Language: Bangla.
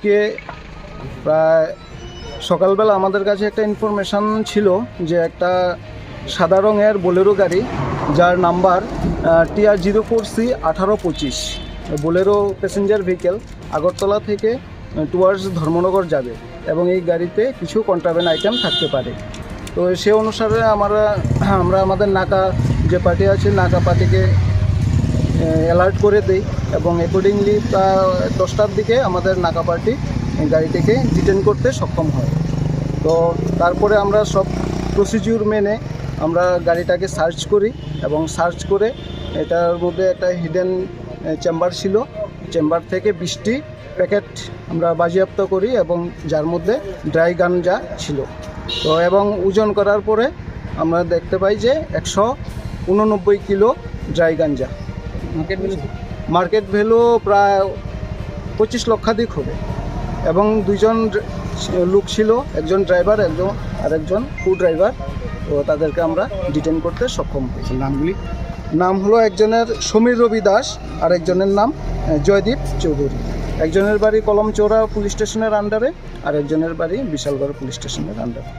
আজকে প্রায় সকালবেলা আমাদের কাছে একটা ইনফরমেশান ছিল যে একটা সাদা রঙের বোলেরো গাড়ি, যার number TR zero four C আঠারো পঁচিশ, বোলেরো প্যাসেঞ্জার ভেহিকেল আগরতলা থেকে টুয়ার্ডস ধর্মনগর যাবে এবং এই গাড়িতে কিছু কন্ট্রাভেন আইটেম থাকতে পারে। তো সে অনুসারে আমরা আমরা আমাদের নাকা যে পার্টি আছে, নাকা পার্টিকে অ্যালার্ট করে দেই এবং অ্যাকর্ডিংলি তা দশটার দিকে আমাদের নাকা পার্টি গাড়িটিকে ডিটেন করতে সক্ষম হয়। তো তারপরে আমরা সব প্রসিডিউর মেনে আমরা গাড়িটাকে সার্চ করি এবং সার্চ করে এটার মধ্যে একটা হিডেন চেম্বার ছিল। চেম্বার থেকে বৃষ্টি প্যাকেট আমরা বাজেয়াপ্ত করি এবং যার মধ্যে ড্রাই গাঞ্জা ছিল। তো এবং ওজন করার পরে আমরা দেখতে পাই যে একশো উননব্বই kilo dry ganja market value প্রায় পঁচিশ লক্ষাধিক হবে। এবং দুইজন লোক ছিল, একজন ড্রাইভার একজন আর একজন কু ড্রাইভার তো তাদেরকে আমরা ডিটেন করতে সক্ষম হয়েছি। নামগুলি নাম হলো একজনের সমীর রবি দাস, আর একজনের নাম জয়দীপ চৌধুরী। একজনের বাড়ি কলমচৌড়া পুলিশ স্টেশনের আন্ডারে আর একজনের বাড়ি বিশালগড় পুলিশ স্টেশনের আন্ডারে